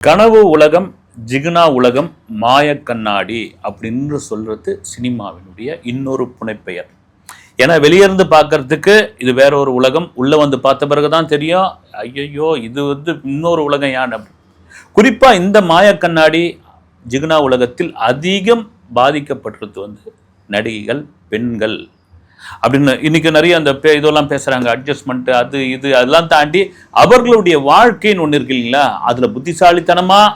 கனவு உலகம் ஜிகுனா உலகம் மாய கண்ணாடி அப்படின்னு சொல்றது சினிமாவினுடைய இன்னொரு புனைப்பெயர் ஏன்னா வெளியிருந்து பார்க்கறதுக்கு இது வேற ஒரு உலகம் உள்ள வந்து பார்த்த பிறகுதான் தெரியும் ஐயையோ இது வந்து இன்னொரு உலகம் யான் அப்படி. குறிப்பா இந்த மாய கண்ணாடி ஜிகுனா உலகத்தில் அதிகம் பாதிக்கப்பட்டிருது வந்து நடிகைகள் பெண்கள் அப்படின்னு இன்னைக்கு நிறைய அந்த பே இதெல்லாம் பேசுகிறாங்க அட்ஜஸ்ட்மெண்ட் அது இது அதெல்லாம் தாண்டி அவர்களுடைய வாழ்க்கைன்னு ஒன்று இருக்கு இல்லைங்களா? அதில் புத்திசாலித்தனமாக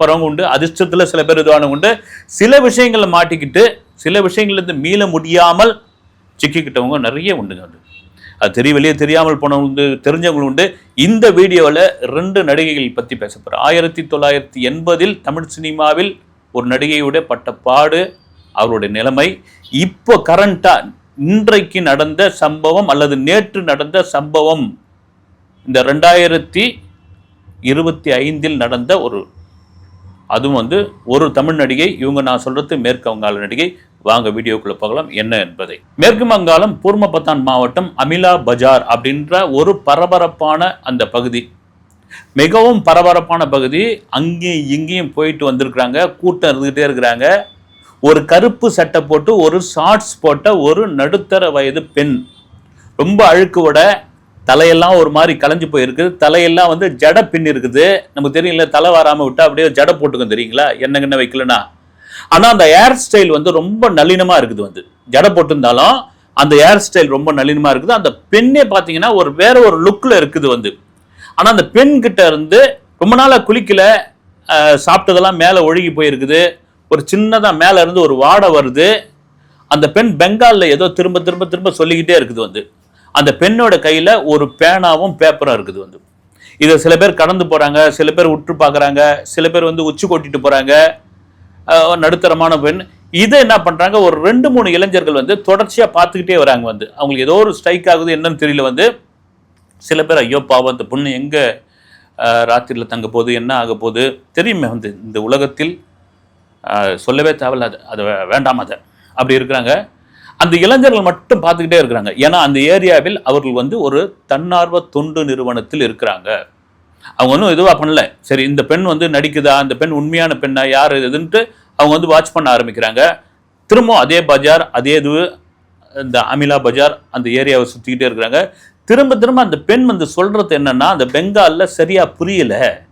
போகிறவங்க உண்டு அதிர்ஷ்டத்தில் சில பேர் இதுவானவங்க உண்டு. சில விஷயங்களை மாட்டிக்கிட்டு சில விஷயங்கள்லேருந்து மீள முடியாமல் சிக்கிக்கிட்டவங்க நிறைய உண்டுங்க அது. அது தெரிய வெளியே தெரியாமல் போனவங்க உண்டு தெரிஞ்சவங்களும் உண்டு. இந்த வீடியோவில் ரெண்டு நடிகைகள் பற்றி பேச போகிறேன் ஆயிரத்தி தொள்ளாயிரத்தி எண்பதில் தமிழ் சினிமாவில் ஒரு நடிகையுடைய பட்டப்பாடு அவருடைய நிலைமை. இப்போ கரண்ட்டாக இன்றைக்கு நடந்த சம்பவம் அல்லது நேற்று நடந்த சம்பவம் இந்த ரெண்டாயிரத்தி இருபத்தி ஐந்தில் நடந்த ஒரு அதுவும் வந்து ஒரு தமிழ் நடிகை இவங்க நான் சொல்றது மேற்கு வங்காள நடிகை வாங்க வீடியோக்குள்ளே பார்க்கலாம் என்ன என்பதை. மேற்கு வங்காளம் பூர்மபத்தான் மாவட்டம் அமிலா பஜார் அப்படின்ற ஒரு பரபரப்பான அந்த பகுதி. மிகவும் பரபரப்பான பகுதி. அங்கேயும் இங்கேயும் போயிட்டு வந்திருக்கிறாங்க கூட்டம் இருந்துகிட்டே இருக்கிறாங்க. ஒரு கருப்பு சட்டை போட்டு ஒரு ஷார்ட்ஸ் போட்ட ஒரு நடுத்தர வயது பெண். ரொம்ப அழுக்குவோட தலையெல்லாம் ஒரு மாதிரி கலைஞ்சு போயிருக்குது தலையெல்லாம் வந்து ஜட பின் இருக்குது. நமக்கு தெரியல தலை வராமல் விட்டா அப்படியே ஜட போட்டுக்கும் தெரியுங்களா? என்ன கண்ண வைக்கலனா ஆனா அந்த ஹேர் ஸ்டைல் வந்து ரொம்ப நளினமா இருக்குது வந்து. ஜட போட்டிருந்தாலும் அந்த ஹேர் ஸ்டைல் ரொம்ப நளினமா இருக்குது. அந்த பெண்ணே பார்த்தீங்கன்னா ஒரு வேற ஒரு லுக்கில் இருக்குது வந்து. ஆனால் அந்த பெண் கிட்ட இருந்து ரொம்ப நாளாக குளிக்கல சாப்பிட்டதெல்லாம் மேலே ஒழுகி போயிருக்குது. ஒரு சின்னதாக மேலே இருந்து ஒரு வாடை வருது. அந்த பெண் பெங்காலில் ஏதோ திரும்ப திரும்ப திரும்ப சொல்லிக்கிட்டே இருக்குது வந்து. அந்த பெண்ணோட கையில் ஒரு பேனாவும் பேப்பரும் இருக்குது வந்து. இதை சில பேர் கடந்து போகிறாங்க சில பேர் உற்று பார்க்குறாங்க சில பேர் வந்து உச்சி கொட்டிட்டு போகிறாங்க நடுத்தரமான பெண். இதை என்ன பண்ணுறாங்க ஒரு ரெண்டு மூணு இளைஞர்கள் வந்து தொடர்ச்சியாக பார்த்துக்கிட்டே வராங்க வந்து. அவங்களுக்கு ஏதோ ஒரு ஸ்ட்ரைக் ஆகுது என்னன்னு தெரியல வந்து. சில பேர் ஐயோ பாவம் அந்த பொண்ணு எங்கே ராத்திரியில் தங்க போகுது என்ன ஆக போகுது? தெரியுமே வந்து இந்த உலகத்தில் சொல்லவே தேவையில்ல அது அது வேண்டாம் அதை. அப்படி இருக்கிறாங்க. அந்த இளைஞர்கள் மட்டும் பார்த்துக்கிட்டே இருக்கிறாங்க. ஏன்னா அந்த ஏரியாவில் அவர்கள் வந்து ஒரு தன்னார்வ தொண்டு நிறுவனத்தில் இருக்கிறாங்க. அவங்க ஒன்றும் இதுவாக பண்ணல. சரி இந்த பெண் வந்து நடிக்குதா? இந்த பெண் உண்மையான பெண்ணா? யார் இதுன்ட்டு அவங்க வந்து வாட்ச் பண்ண ஆரம்பிக்கிறாங்க. திரும்பவும் அதே பஜார் அதே இது இந்த அமிலா பஜார் அந்த ஏரியாவை சுற்றிக்கிட்டே இருக்கிறாங்க. திரும்ப திரும்ப அந்த பெண் வந்து சொல்றது என்னன்னா அந்த பெங்காலில் சரியா புரியல.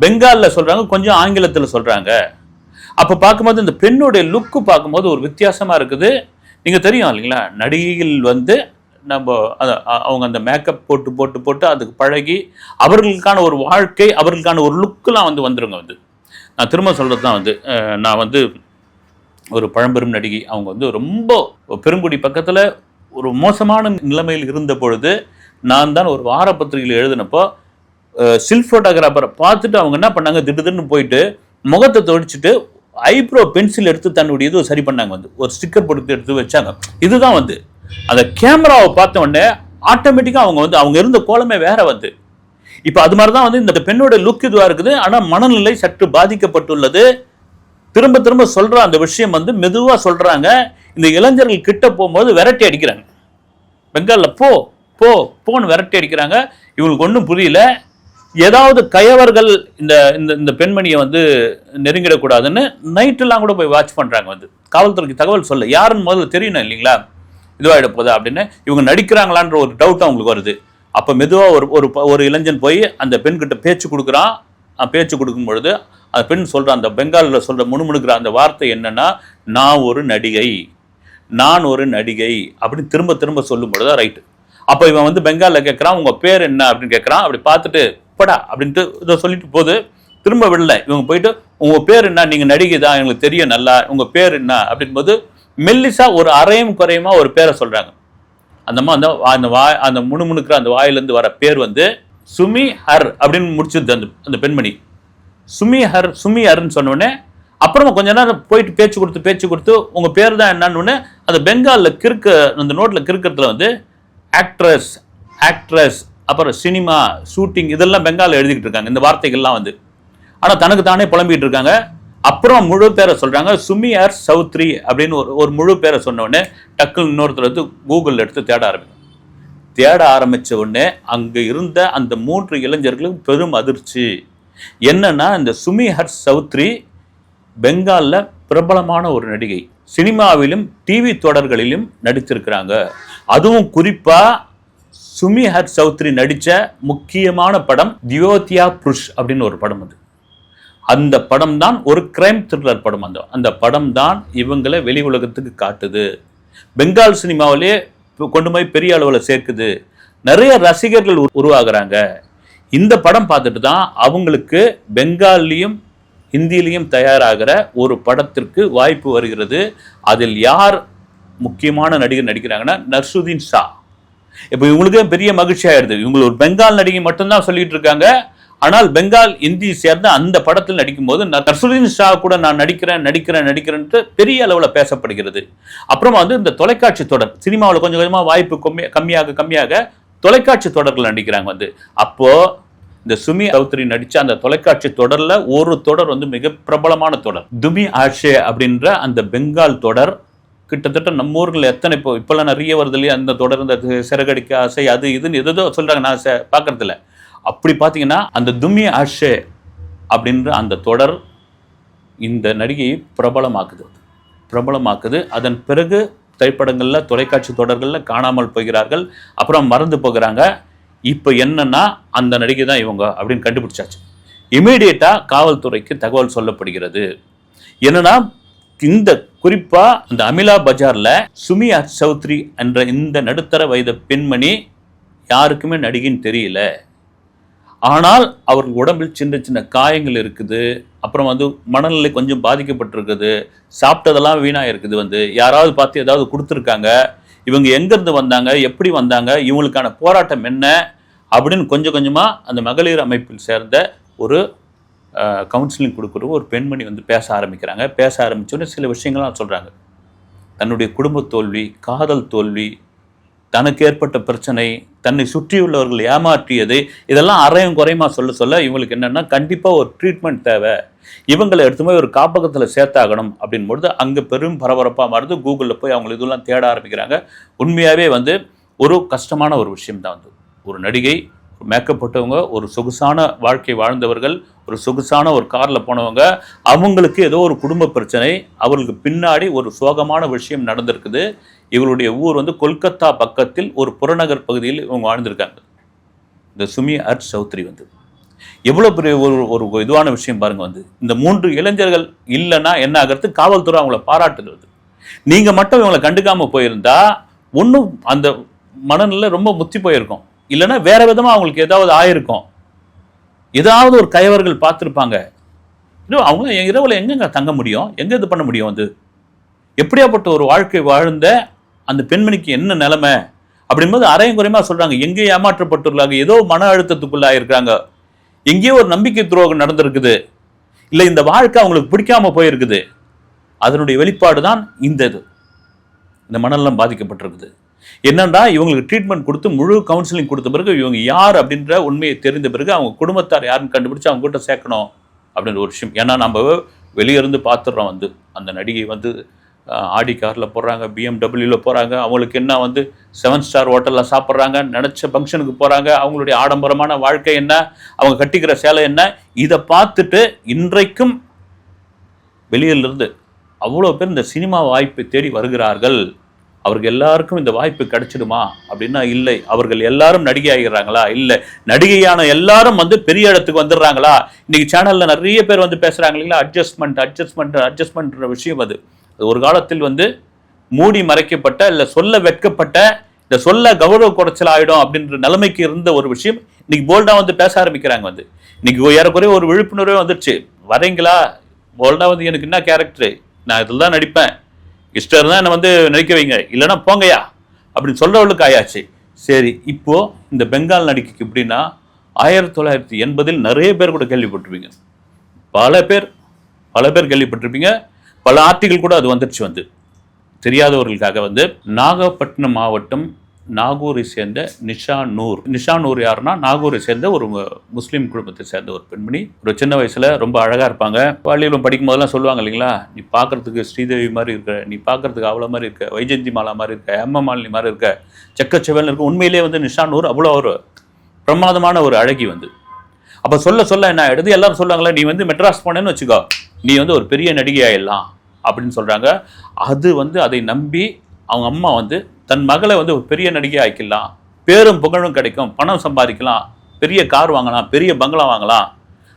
பெங்காலில் சொல்றாங்க கொஞ்சம் ஆங்கிலத்தில் சொல்றாங்க. அப்போ பார்க்கும்போது இந்த பெண்ணுடைய லுக்கு பார்க்கும்போது ஒரு வித்தியாசமா இருக்குது. நீங்க தெரியும் இல்லைங்களா? நடிகைகள் வந்து நம்ம அவங்க அந்த மேக்கப் போட்டு போட்டு போட்டு அதுக்கு பழகி அவர்களுக்கான ஒரு வாழ்க்கை அவர்களுக்கான ஒரு லுக்கெலாம் வந்து வந்துருங்க வந்து. நான் திரும்ப சொல்கிறது தான் வந்து. நான் வந்து ஒரு பழம்பெரும் நடிகை. அவங்க வந்து ரொம்ப பெருங்குடி பக்கத்தில் ஒரு மோசமான நிலைமையில் இருந்த பொழுது நான் தான் ஒரு வார பத்திரிகையில் எழுதினப்போ சில் ஃபோட்டோகிராஃபரை பார்த்துட்டு அவங்க என்ன பண்ணாங்க? திடுதுன்னு போயிட்டு முகத்தை தொடிச்சிட்டு ஐப்ரோ பென்சில் எடுத்து தன்னுடைய இது சரி பண்ணாங்க வந்து. ஒரு ஸ்டிக்கர் போட்டு எடுத்து வச்சாங்க. இதுதான் வந்து. அந்த கேமராவை பார்த்த உடனே ஆட்டோமேட்டிக்காக அவங்க வந்து அவங்க இருந்த கோலமே வேற வந்து. இப்போ அது மாதிரி தான் வந்து இந்த பெண்ணோட லுக் இதுவாக இருக்குது. ஆனால் மனநிலை சற்று பாதிக்கப்பட்டுள்ளது. திரும்ப திரும்ப சொல்கிற அந்த விஷயம் வந்து மெதுவாக சொல்கிறாங்க இந்த இளைஞர்கள் கிட்ட போகும்போது விரட்டி அடிக்கிறாங்க. பெங்காலில் போ போ போன்னு விரட்டி அடிக்கிறாங்க. இவங்களுக்கு ஒன்றும் புரியல. ஏதாவது கயவர்கள் இந்த இந்த இந்த பெண்மணியை வந்து நெருங்கிடக்கூடாதுன்னு நைட்டெல்லாம் கூட போய் வாட்ச் பண்ணுறாங்க வந்து. காவல்துறைக்கு தகவல் சொல்ல யாருன்னு முதல்ல தெரியணும் இல்லைங்களா? இதுவாகிட போதா அப்படின்னு. இவங்க நடிக்கிறாங்களான்ற ஒரு டவுட் அவங்களுக்கு வருது. அப்போ மெதுவாக ஒரு ஒரு ப- ஒரு இளைஞன் போய் அந்த பெண்கிட்ட பேச்சு கொடுக்குறான். பேச்சு கொடுக்கும் பொழுது அந்த பெண் சொல்கிற அந்த பெங்காலில் சொல்கிற முணுமுணுக்கிற அந்த வார்த்தை என்னென்னா நான் ஒரு நடிகை. நான் ஒரு நடிகை. அப்படின்னு திரும்ப திரும்ப சொல்லும் பொழுது ரைட்டு அப்போ இவன் வந்து பெங்காலில் கேட்குறான் உங்கள் பேர் என்ன? அப்படின்னு கேட்குறான். அப்படி பார்த்துட்டு படா அப்படின்ட்டு இதை சொல்லிட்டு போது திரும்ப விடல. இவங்க போயிட்டு உங்க பேர் என்ன? நீங்க நடிகை தான். எங்களுக்கு தெரியும் நல்லா. உங்க பேர் என்ன? அப்படின்போது மெல்லிசா ஒரு அரையும் குறையுமா ஒரு பேரை சொல்றாங்க. அந்த அந்த அந்த வாய் அந்த முணுமுணுக்கிற அந்த வாயிலேருந்து வர பேர் வந்து சுமி ஹர் அப்படின்னு முடிச்சிருது அந்த அந்த பெண்மணி. சுமி ஹர் சுமி ஹர்ன்னு சொன்னோடனே அப்புறமா கொஞ்ச நேரம் போயிட்டு பேச்சு கொடுத்து பேச்சு கொடுத்து உங்க பேர் தான் என்னன்னு உடனே அந்த பெங்காலில் கிறுக்க அந்த நோட்டில் கிறுக்கிறதுல வந்து ஆக்ட்ரஸ் ஆக்ட்ரஸ் அப்புறம் சினிமா ஷூட்டிங் இதெல்லாம் பெங்காலில் எழுதிக்கிட்டு இருக்காங்க. இந்த வார்த்தைகள்லாம் வந்து. ஆனால் தனக்கு தானே புலம்பிக்கிட்டு இருக்காங்க. அப்புறம் முழு பேரை சொல்கிறாங்க சுமி சௌத்ரி அப்படின்னு ஒரு ஒரு முழு பேரை சொன்ன டக்குன்னு இன்னொருத்தர் வந்து கூகுளில் எடுத்து தேட ஆரம்பிக்கும். தேட ஆரம்பித்த உடனே அங்கே இருந்த அந்த மூன்று இளைஞர்களும் பெரும் அதிர்ச்சி. என்னன்னா இந்த சுமி ஹர் சௌத்ரி பெங்காலில் பிரபலமான ஒரு நடிகை. சினிமாவிலும் டிவி தொடர்களிலும் நடித்திருக்கிறாங்க. அதுவும் குறிப்பாக சுமி ஹர் சௌத்ரி நடித்த முக்கியமான படம் தியோத்தியா புருஷ் அப்படின்னு ஒரு படம் அது. அந்த படம் தான் ஒரு கிரைம் த்ரில்லர் படம் அந்த. அந்த படம் தான் இவங்களை வெளி உலகத்துக்கு காட்டுது. பெங்கால் சினிமாவிலே கொண்டு போய் பெரிய அளவில் சேர்க்குது. நிறைய ரசிகர்கள் உருவாகிறாங்க. இந்த படம் பார்த்துட்டு தான் அவங்களுக்கு பெங்காலிலையும் ஹிந்திலையும் தயாராகிற ஒரு படத்திற்கு வாய்ப்பு வருகிறது. அதில் யார் முக்கியமான நடிகர் நடிக்கிறாங்கன்னா நர்சுதீன் ஷா. இப்போ இவங்களுக்கு பெரிய மகிழ்ச்சி ஆயிடுது. இவங்க ஒரு பெங்கால் நடிகை மட்டும்தான் சொல்லிட்டு இருக்காங்க. ஆனால் பெங்கால் இந்தி சேர்ந்த அந்த படத்தில் நடிக்கும்போது நான் நர்சுதீன் ஷா கூட நான் நடிக்கிறேன் நடிக்கிறேன் நடிக்கிறேன்ட்டு பெரிய அளவில் பேசப்படுகிறது. அப்புறமா வந்து இந்த தொலைக்காட்சி தொடர் சினிமாவில் கொஞ்சம் கொஞ்சமாக வாய்ப்பு கம்மி கம்மியாக கம்மியாக தொலைக்காட்சி தொடர்கள் நடிக்கிறாங்க வந்து. அப்போது இந்த சுமி சௌத்ரி நடித்த அந்த தொலைக்காட்சி தொடரில் ஒரு தொடர் வந்து மிக பிரபலமான தொடர். துமி ஆஷே அப்படின்ற அந்த பெங்கால் தொடர் கிட்டத்தட்ட நம்ம ஊர்ல எத்தனை இப்போ இப்பெல்லாம் நிறைய வருது இல்லையா அந்த தொடர் இந்த சிறகடிக்க ஆசை அது இதுன்னு எதோ சொல்றாங்க நான் ச- பார்க்கறது அப்படி பார்த்தீங்கன்னா அந்த தும்மி ஆஷே அப்படின்ற அந்த தொடர் இந்த நடிகையை பிரபலமாக்குது. பிரபலமாக்குது. அதன் பிறகு திரைப்படங்களில் தொலைக்காட்சி தொடர்களில் காணாமல் போகிறார்கள். அப்புறம் மறந்து போகிறாங்க. இப்போ என்னன்னா அந்த நடிகை தான் இவங்க அப்படின்னு கண்டுபிடிச்சாச்சு. இமீடியட்டாக காவல்துறைக்கு தகவல் சொல்லப்படுகிறது. என்னன்னா இந்த குறிப்பா இந்த அமிலா பஜார்ல சுமியா சௌத்ரி என்ற இந்த நடுத்தர வயது பெண்மணி யாருக்குமே நடிகைன்னு தெரியல. ஆனால் அவர்கள் உடம்பில் சின்ன சின்ன காயங்கள் இருக்குது. அப்புறம் வந்து மனநிலை கொஞ்சம் பாதிக்கப்பட்டிருக்குது. சாப்பிட்டதெல்லாம் வீணாக இருக்குது வந்து. யாராவது பார்த்து ஏதாவது கொடுத்துருக்காங்க. இவங்க எங்கேருந்து வந்தாங்க? எப்படி வந்தாங்க? இவங்களுக்கான போராட்டம் என்ன? அப்படின்னு கொஞ்சம் கொஞ்சமாக அந்த மகளிர் அமைப்பில் சேர்ந்த ஒரு கவுன்சிலிங் கொடுக்குற ஒரு பெண்மணி வந்து பேச ஆரம்பிக்கிறாங்க. பேச ஆரம்பித்தோடனே சில விஷயங்கள்லாம் சொல்கிறாங்க தன்னுடைய குடும்ப தோல்வி காதல் தோல்வி தனக்கு ஏற்பட்ட பிரச்சனை தன்னை சுற்றியுள்ளவர்கள் ஏமாற்றியது இதெல்லாம் அரையும் குறையுமா சொல்ல சொல்ல இவங்களுக்கு என்னென்னா கண்டிப்பாக ஒரு ட்ரீட்மெண்ட் தேவை. இவங்களை எடுத்துமே போய் ஒரு காப்பகத்தில் சேர்த்தாகணும் அப்படின்பொழுது அங்கே பெரும் பரபரப்பாக மாறுது. கூகுளில் போய் அவங்க இதெல்லாம் தேட ஆரம்பிக்கிறாங்க. உண்மையாகவே வந்து ஒரு கஷ்டமான ஒரு விஷயம் தான் வந்து ஒரு நடிகை மேக்கப்பட்டவங்க ஒரு சொகுசான வாழ்க்கை வாழ்ந்தவர்கள் ஒரு சொகுசான ஒரு காரில் போனவங்க அவங்களுக்கு ஏதோ ஒரு குடும்ப பிரச்சனை அவர்களுக்கு பின்னாடி ஒரு சோகமான விஷயம் நடந்திருக்குது. இவருடைய ஊர் வந்து கொல்கத்தா பக்கத்தில் ஒரு புறநகர் பகுதியில் இவங்க வாழ்ந்திருக்காங்க. இந்த சுமி அர்ட் சௌத்ரி வந்து. எவ்வளோ பெரிய ஒரு ஒரு இதுவான விஷயம் பாருங்க வந்து. இந்த மூன்று இளைஞர்கள் இல்லைன்னா என்ன ஆகிறது? காவல்துறை அவங்கள பாராட்டுது நீங்கள் மட்டும் இவங்களை கண்டுக்காமல் போயிருந்தா ஒன்றும் அந்த மனநிலை ரொம்ப முத்தி போயிருக்கும். இல்லைன்னா வேற விதமாக அவங்களுக்கு ஏதாவது ஆயிருக்கும். ஏதாவது ஒரு கயவர்கள் பார்த்துருப்பாங்க. இன்னும் அவங்க இரவில் எங்கெங்க தங்க முடியும்? எங்கே இது பண்ண முடியும் வந்து எப்படியாப்பட்ட ஒரு வாழ்க்கை வாழ்ந்த அந்த பெண்மணிக்கு என்ன நிலைமை? அப்படின்போது அரையும் குறையமாக சொல்கிறாங்க எங்கேயோ ஏமாற்றப்பட்டுள்ளாங்க ஏதோ மன அழுத்தத்துக்குள்ளாக இருக்கிறாங்க எங்கேயோ ஒரு நம்பிக்கை துரோகம் நடந்திருக்குது. இல்லை இந்த வாழ்க்கை அவங்களுக்கு பிடிக்காம போயிருக்குது. அதனுடைய வெளிப்பாடு தான் இந்த இது. இந்த மனநலம் பாதிக்கப்பட்டிருக்குது. என்னன்னா இவங்களுக்கு ட்ரீட்மெண்ட் கொடுத்து முழு கவுன்சிலிங் கொடுத்த பிறகு இவங்க யார் அப்படின்ற உண்மையை தெரிந்த பிறகு அவங்க குடும்பத்தார் யாருன்னு கண்டுபிடிச்சு அவங்க கிட்ட சேர்க்கணும் அப்படின்ற ஒரு விஷயம். ஏன்னா நம்ம வெளியே இருந்து பார்த்துடுறோம் வந்து. அந்த நடிகை வந்து ஆடி காரில் போகிறாங்க பிஎம்டபிள்யூவில் போகிறாங்க அவங்களுக்கு என்ன வந்து செவன் ஸ்டார் ஹோட்டலில் சாப்பிட்றாங்க நினச்ச ஃபங்க்ஷனுக்கு போகிறாங்க அவங்களுடைய ஆடம்பரமான வாழ்க்கை என்ன அவங்க கட்டிக்கிற சேலை என்ன இதை பார்த்துட்டு இன்றைக்கும் வெளியிலிருந்து அவ்வளோ பேர் இந்த சினிமா வாய்ப்பை தேடி வருகிறார்கள். அவர்கள் எல்லாருக்கும் இந்த வாய்ப்பு கிடைச்சிடுமா? அப்படின்னா இல்லை. அவர்கள் எல்லாரும் நடிகை ஆகிறாங்களா இல்லை. நடிகையான எல்லாரும் வந்து பெரிய இடத்துக்கு வந்துடுறாங்களா? இன்னைக்கு சேனலில் நிறைய பேர் வந்து பேசுகிறாங்க இல்லைங்களா? அட்ஜஸ்ட்மெண்ட் அட்ஜஸ்ட்மெண்ட் அட்ஜஸ்ட்மெண்ட்ன்ற விஷயம் அது. அது ஒரு காலத்தில் வந்து மூடி மறைக்கப்பட்ட இல்லை சொல்ல வெட்கப்பட்ட இந்த சொல்ல கௌரவ குறைச்சல் ஆகிடும் அப்படின்ற நிலைமைக்கு இருந்த ஒரு விஷயம் இன்னைக்கு போல்டா வந்து பேச ஆரம்பிக்கிறாங்க வந்து. இன்னைக்கு ஏறக்குறைய ஒரு விழிப்புணர்வே வந்துருச்சு. வரீங்களா? போல்டா வந்து எனக்கு என்ன கேரக்டரு நான் இதில் தான் நடிப்பேன். இஷ்டம் இருந்தால் என்னை வந்து நடிக்க வைங்க. இல்லைன்னா போங்கயா அப்படின்னு சொல்கிறவளுக்கு ஆயாச்சு. சரி இப்போது இந்த பெங்கால் நடிகைக்கு எப்படின்னா ஆயிரத்தி தொள்ளாயிரத்தி எண்பதில் நிறைய பேர் கூட கேள்விப்பட்டிருப்பீங்க. பல பேர் பல பேர் கேள்விப்பட்டிருப்பீங்க. பல ஆர்டிகள் கூட அது வந்துருச்சு வந்து. தெரியாதவர்களுக்காக வந்து நாகப்பட்டினம் மாவட்டம் நாகூரை சேர்ந்த நிஷா நூர். நிஷா நூர் யாருன்னா நாகூரை சேர்ந்த ஒரு முஸ்லீம் குடும்பத்தை சேர்ந்த ஒரு பெண்மணி. ஒரு சின்ன வயசுல ரொம்ப அழகா இருப்பாங்க. பள்ளியிலும் படிக்கும் போதெல்லாம் சொல்லுவாங்க இல்லைங்களா? நீ பார்க்கறதுக்கு ஸ்ரீதேவி மாதிரி இருக்க. நீ பார்க்கறதுக்கு அவ்வளோ மாதிரி இருக்க. வைஜந்தி மாலா மாதிரி இருக்க. எம்ம மாலினி மாதிரி இருக்க. செக்கச்செவல் இருக்க. உண்மையிலேயே வந்து நிஷா நூர் அவ்வளோ ஒரு பிரமாதமான ஒரு அழகி வந்து. அப்போ சொல்ல சொல்ல என்ன ஆகிடுது எல்லாரும் சொல்லுவாங்களே நீ வந்து மெட்ராஸ் போனேன்னு வச்சுக்கோ. நீ வந்து ஒரு பெரிய நடிகை ஆயிடலாம் அப்படின்னு சொல்கிறாங்க அது வந்து அதை நம்பி அவங்க அம்மா வந்து தன் மகளை வந்து ஒரு பெரிய நடிகை ஆக்கிடலாம். பேரும் புகழும் கிடைக்கும். பணம் சம்பாதிக்கலாம். பெரிய கார் வாங்கலாம். பெரிய பங்களா வாங்கலாம்.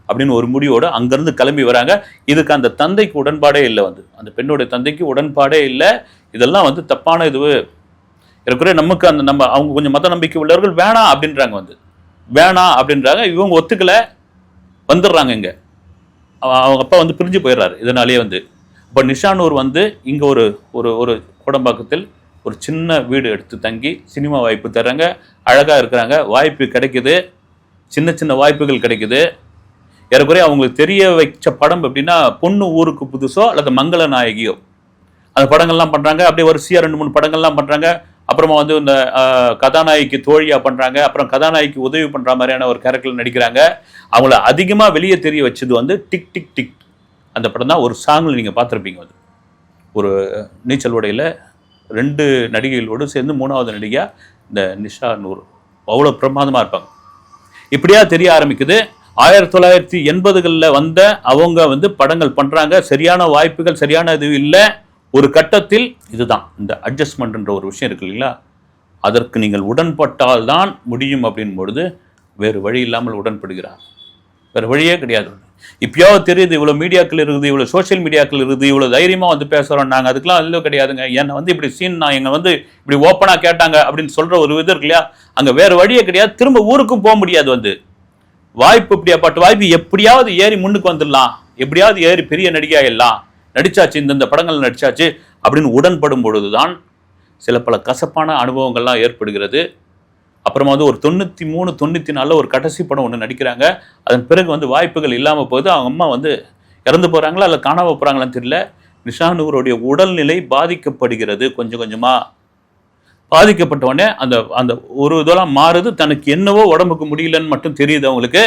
அப்படின்னு ஒரு முடிவோடு அங்கேருந்து கிளம்பி வராங்க. இதுக்கு அந்த தந்தைக்கு உடன்பாடே இல்லை வந்து. அந்த பெண்ணுடைய தந்தைக்கு உடன்பாடே இல்லை. இதெல்லாம் வந்து தப்பான இது. இருக்கிற நமக்கு அந்த நம்ம அவங்க கொஞ்சம் மத நம்பிக்கை உள்ளவர்கள் வேணாம் அப்படின்றாங்க வந்து. வேணாம் அப்படின்றாங்க. இவங்க ஒத்துக்கலை. வந்துடுறாங்க இங்கே. அவங்க அப்பா வந்து பிரிஞ்சு போயிடுறாரு. இதனாலேயே வந்து. இப்போ நிஷானூர் வந்து இங்கே ஒரு ஒரு ஒரு கோடம்பாக்கத்தில் ஒரு சின்ன வீடு எடுத்து தங்கி சினிமா வாய்ப்பு தர்றாங்க. அழகாக இருக்கிறாங்க. வாய்ப்பு கிடைக்குது. சின்ன சின்ன வாய்ப்புகள் கிடைக்குது. ஏறக்குறைய அவங்களுக்கு தெரிய வைச்ச படம் எப்படின்னா பொண்ணு ஊருக்கு புதுசோ அல்லது மங்கள நாயகியோ. அந்த படங்கள்லாம் பண்ணுறாங்க அப்படியே வரிசையாக ரெண்டு மூணு படங்கள்லாம் பண்ணுறாங்க அப்புறமா வந்து இந்த கதாநாயகிக்கு தோழியாக பண்ணுறாங்க அப்புறம் கதாநாயகிக்கு உதவி பண்ணுற மாதிரியான ஒரு கேரக்டர் நடிக்கிறாங்க. அவங்கள அதிகமாக வெளியே தெரிய வச்சது வந்து டிக் டிக் டிக். அந்த படம் தான் ஒரு சாங்கில் நீங்கள் பார்த்துருப்பீங்க வந்து ஒரு நீச்சல் உடையில் ரெண்டு நடிகைகளோடு சேர்ந்து மூணாவது நடிகையாக இந்த நிஷா நூர். அவ்வளோ பிரமாதமாக இருப்பாங்க. இப்படியா தெரிய ஆரம்பிக்குது. ஆயிரத்தி தொள்ளாயிரத்தி எண்பதுகளில் வந்த அவங்க வந்து படங்கள் பண்ணுறாங்க சரியான வாய்ப்புகள் சரியான இது இல்லை. ஒரு கட்டத்தில் இதுதான். இந்த அட்ஜஸ்ட்மெண்ட்ன்ற ஒரு விஷயம் இருக்கு இல்லைங்களா? அதற்கு நீங்கள் உடன்பட்டால் தான் முடியும் அப்படின் பொழுது வேறு வழி இல்லாமல் உடன்படுகிறார். வேறு வழியே கிடையாது. இப்பயோ தெரியுது இவ்வளோ மீடியாக்கள் இருக்குது இவ்வளோ சோஷியல் மீடியாக்கள் இருக்குது இவ்வளோ தைரியமாக வந்து பேசுகிறோம் நாங்கள் அதுக்கெல்லாம் இல்லை கிடையாதுங்க. என்னை வந்து இப்படி சீன் நான் எங்க வந்து இப்படி ஓப்பனாக கேட்டாங்க அப்படின்னு சொல்கிற ஒரு இது இருக்கு இல்லையா? அங்கே வேறு வழியே கிடையாது. திரும்ப ஊருக்கும் போக முடியாது வந்து. வாய்ப்பு இப்படியாப்பட்ட வாய்ப்பு எப்படியாவது ஏறி முன்னுக்கு வந்துடலாம். எப்படியாவது ஏறி பெரிய நடிகையாயிடலாம் நடிச்சாச்சு இந்தந்த படங்கள் நடிச்சாச்சு அப்படின்னு உடன்படும் பொழுதுதான் சில பல கசப்பான அனுபவங்கள்லாம் ஏற்படுகிறது. அப்புறமா வந்து ஒரு தொண்ணூற்றி மூணு தொண்ணூற்றி நாலில் ஒரு கடைசி படம் ஒன்று நடிக்கிறாங்க. அதன் பிறகு வந்து வாய்ப்புகள் இல்லாமல் போகுது. அவங்க அம்மா வந்து இறந்து போகிறாங்களா இல்லை காணாம போகிறாங்களான்னு தெரியல. நிஷானூருடைய உடல்நிலை பாதிக்கப்படுகிறது கொஞ்சம் கொஞ்சமாக பாதிக்கப்பட்ட உடனே அந்த அந்த ஒரு இதெல்லாம் மாறுது. தனக்கு என்னவோ உடம்புக்கு முடியலன்னு மட்டும் தெரியுது அவங்களுக்கு.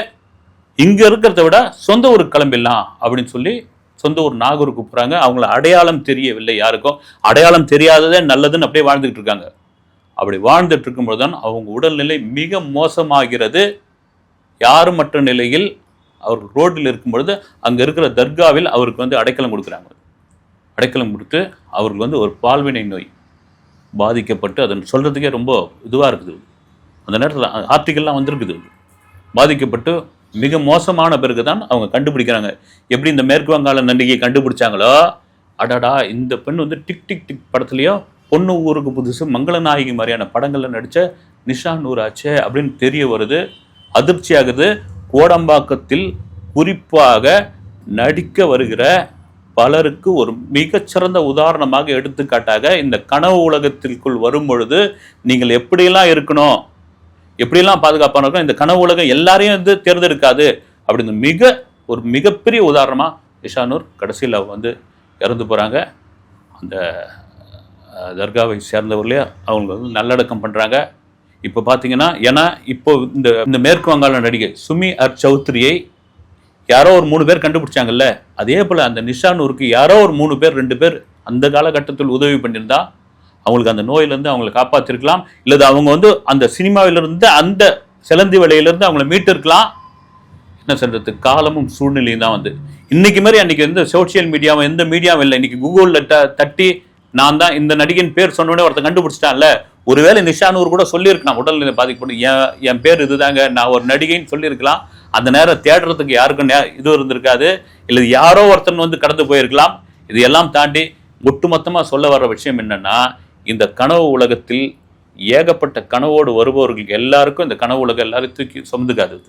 இங்கே இருக்கிறத விட சொந்த ஊருக்கு கிளம்பிடலாம் அப்படின்னு சொல்லி சொந்த ஊர் நாகூருக்கு போகிறாங்க அவங்கள அடையாளம் தெரியவில்லை யாருக்கும். அடையாளம் தெரியாததே நல்லதுன்னு அப்படியே வாழ்ந்துக்கிட்டு இருக்காங்க. அப்படி வாழ்ந்துட்டு இருக்கும்போது தான் அவங்க உடல்நிலை மிக மோசமாகிறது. யாருமற்ற நிலையில் அவர் ரோட்டில் இருக்கும் பொழுது அங்கே இருக்கிற தர்காவில் அவருக்கு வந்து அடைக்கலம் கொடுக்குறாங்க. அடைக்கலம் கொடுத்து அவருக்கு வந்து ஒரு பால்வினை நோய் பாதிக்கப்பட்டு அதன் சொல்கிறதுக்கே ரொம்ப இதுவாக இருக்குது. அந்த நேரத்தில் ஆர்டிக்கல்லாம் வந்திருக்குது. பாதிக்கப்பட்டு மிக மோசமான பிறகு தான் அவங்க கண்டுபிடிக்கிறாங்க. எப்படி இந்த மேற்கு வங்காள நன்றியை கண்டுபிடிச்சாங்களோ? அடடா இந்த பெண் வந்து டிக் டிக் டிக் படத்துலையோ பொண்ணு ஊருக்கு புதுசு மங்களநாயகி மாதிரியான படங்களில் நடித்த நிஷா நூராச்சே அப்படின்னு தெரிய வருது. அதிர்ச்சியாகுது கோடம்பாக்கத்தில் குறிப்பாக நடிக்க வருகிற பலருக்கு ஒரு மிகச்சிறந்த உதாரணமாக எடுத்துக்காட்டாக இந்த கனவு உலகத்திற்குள் வரும் பொழுது நீங்கள் எப்படியெல்லாம் இருக்கணும் எப்படியெல்லாம் பாதுகாப்பான இருக்கணும் இந்த கனவு உலகம் எல்லாரையும் வந்து தேர்ந்தெடுக்காது அப்படின்னு மிக ஒரு மிகப்பெரிய உதாரணமாக இஷானூர் கடைசியில் வந்து இறந்து போகிறாங்க அந்த தர்காவை தர்காவை இல்லையா? அவங்க வந்து நல்லடக்கம் பண்ணுறாங்க இப்போ பார்த்தீங்கன்னா ஏன்னா இப்போ இந்த இந்த மேற்கு வங்காள நடிகை சுமி அர் சௌத்ரியை யாரோ ஒரு மூணு பேர் கண்டுபிடிச்சாங்கல்ல? அதே போல் அந்த நிஷானூருக்கு யாரோ ஒரு மூணு பேர் ரெண்டு பேர் அந்த காலகட்டத்தில் உதவி பண்ணியிருந்தா அவங்களுக்கு அந்த நோயிலேருந்து அவங்கள காப்பாற்றிருக்கலாம் இல்லது அவங்க வந்து அந்த சினிமாவிலிருந்து அந்த சிலந்தி விலையிலேருந்து அவங்கள மீட்டிருக்கலாம். என்ன சொல்கிறது காலமும் சூழ்நிலையும் தான் வந்து. இன்றைக்கு மாதிரி அன்றைக்கி எந்த சோஷியல் மீடியாவும் எந்த மீடியாவும் இல்லை. இன்றைக்கி கூகுளில் த தட்டி நான் தான் இந்த நடிகையின் பேர் சொன்ன உடனே ஒருத்தன் கண்டுபிடிச்சிட்டான்ல. ஒருவேளை நிஷானூர் கூட சொல்லியிருக்கலாம் உடல்நிலை பாதிக்கப்படும். என் என் பேர் இதுதாங்க நான் ஒரு நடிகைன்னு சொல்லியிருக்கலாம். அந்த நேரம் தேடுறதுக்கு யாருக்கும் நே- இது இருந்திருக்காது. இல்லை யாரோ ஒருத்தன் வந்து கடந்து போயிருக்கலாம். இது எல்லாம் தாண்டி ஒட்டுமொத்தமாக சொல்ல வர்ற விஷயம் என்னன்னா இந்த கனவு உலகத்தில் ஏகப்பட்ட கனவோடு வருபவர்களுக்கு எல்லாருக்கும் இந்த கனவு உலகம் எல்லாரும் தூக்கி சுமந்துக்காது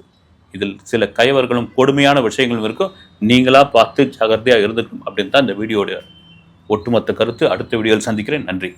இதில் சில கைவர்களும் கொடுமையான விஷயங்களும் இருக்கும். நீங்களா பார்த்து ஜாகிரதையாக இருந்துக்கணும் அப்படின்னு தான் இந்த வீடியோடைய ஒட்டுமொத்த கருத்து அடுத்த வீடியோவில் சந்திக்கிறேன். நன்றி.